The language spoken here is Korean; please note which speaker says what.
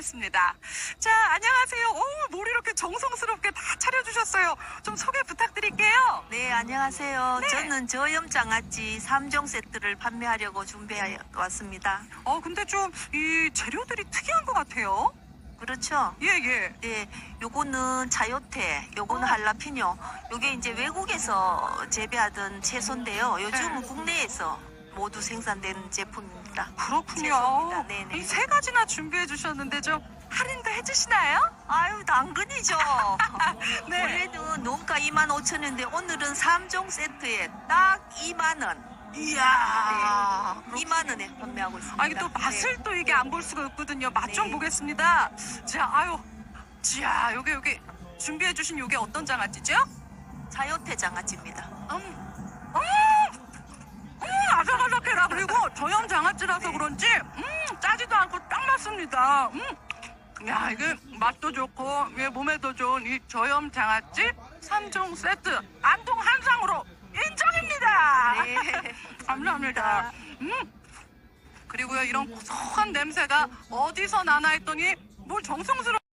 Speaker 1: 하겠습니다. 자, 안녕하세요. 오, 뭘 이렇게 정성스럽게 다 차려주셨어요. 좀 소개 부탁드릴게요.
Speaker 2: 네, 안녕하세요.
Speaker 1: 네.
Speaker 2: 저는 저염장아찌 3종 세트를 판매하려고 준비해 왔습니다.
Speaker 1: 어, 근데 좀 이 재료들이 특이한 것 같아요.
Speaker 2: 그렇죠?
Speaker 1: 예, 예.
Speaker 2: 네, 요거는 차요테, 요거는
Speaker 1: 어.
Speaker 2: 할라피뇨. 요게 이제 외국에서 재배하던 채소인데요. 요즘은
Speaker 1: 네.
Speaker 2: 국내에서 모두 생산된 제품입니다.
Speaker 1: 그렇군요.
Speaker 2: 네네.
Speaker 1: 이세 가지나 준비해 주셨는데 좀 할인도 해주시나요?
Speaker 2: 아유, 당근이죠.
Speaker 1: 네.
Speaker 2: 원래는 농가 2만 5천 원인데 오늘은 3종 세트에 딱 2만 원.
Speaker 1: 이야.
Speaker 2: 네, 2만 원에 판매하고 있습니다.
Speaker 1: 아, 이게 또 맛을
Speaker 2: 네.
Speaker 1: 또 이게 안 볼 수가 없거든요. 맛좀
Speaker 2: 네.
Speaker 1: 보겠습니다. 자, 아유. 자, 요게, 요게. 준비해 주신 요게 어떤 장아찌죠?
Speaker 2: 차요테 장아찌입니다.
Speaker 1: 음, 음, 음, 아삭아삭해라. 그리고 저염 장아찌라서
Speaker 2: 네.
Speaker 1: 그런지, 음, 짜지도 않고 딱 맞습니다. 음. 야, 이게 맛도 좋고, 예, 몸에도 좋은 이 저염 장아찌 3종 세트. 안통 한 상으로 인정입니다.
Speaker 2: 네.
Speaker 1: 감사합니다. 음. 그리고요, 이런 고소한 냄새가 어디서 나나 했더니, 뭘 정성스러운